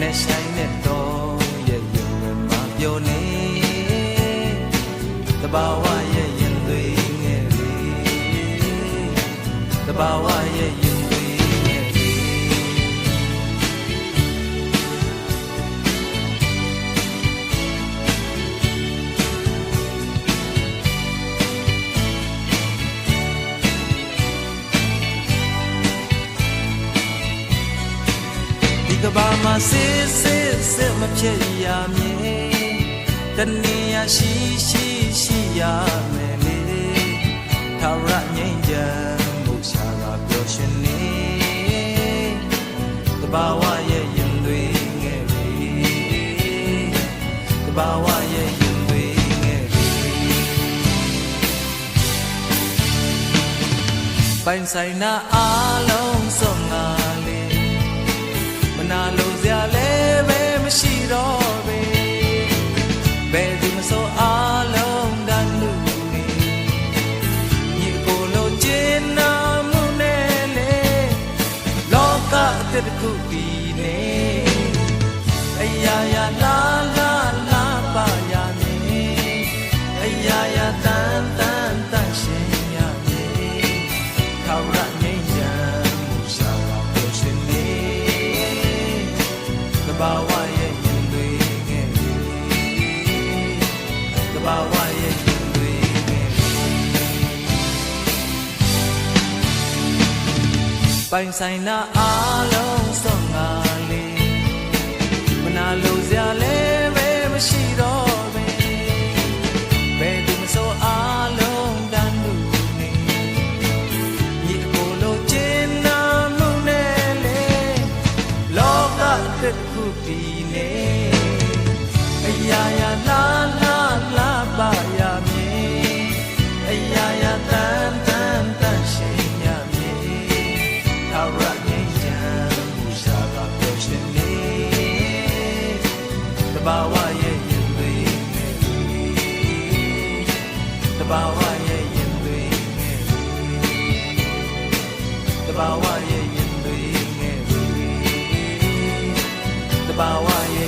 နဲ့ဆိုင်နဲ့တော့ရဲ့ရင်တွေမှာပြောနေတဘာဝရဲ့ရင်တွေငယ်တွေတဘာဝရဲ့ ကဘာမှာစစ်စစ်စစ်မဖြစ်ရမည်တနည်းရရှိရှိရှိရမယ်လေထာဝရငြိမ်းချမ်းမှုရှာကပျော်ရွှင်နေတဘာဝရဲ့ရင်တွေငယ်တွေတဘာဝရဲ့ရင်တွေငယ်တွေပိုင်ဆိုင်နာအားလုံး ခုဒီနေအရာရာလာလာလာပါရမည်အရာရာတန်တန်တန်ရှင်ရမည်ခါရငိမ့်ချမ်းမူရှာပါလို့ရှင်နေတဘာဝရဲ့ရင်တွေငယ်တွေတဘာဝရဲ့ရင်တွေငယ်တွေပိုင်ဆိုင်နာအားလုံး စုံငါလေးမနာလို့စရာလည်းပဲမရှိတော့ပဲဘယ်သူမဆိုအားလုံးတန်လူနေညီအကိုလိုချင်နာမှုနဲ့လေလောကတစ်ခုတည်နေအရာရာလာလာလာ ဘာဝရဲ့ရင်တွေငယ်တွေတဘာဝရဲ့ရင်တွေငယ်တွေတဘာဝရဲ့ရင်တွေငယ်တွေတဘာဝရဲ့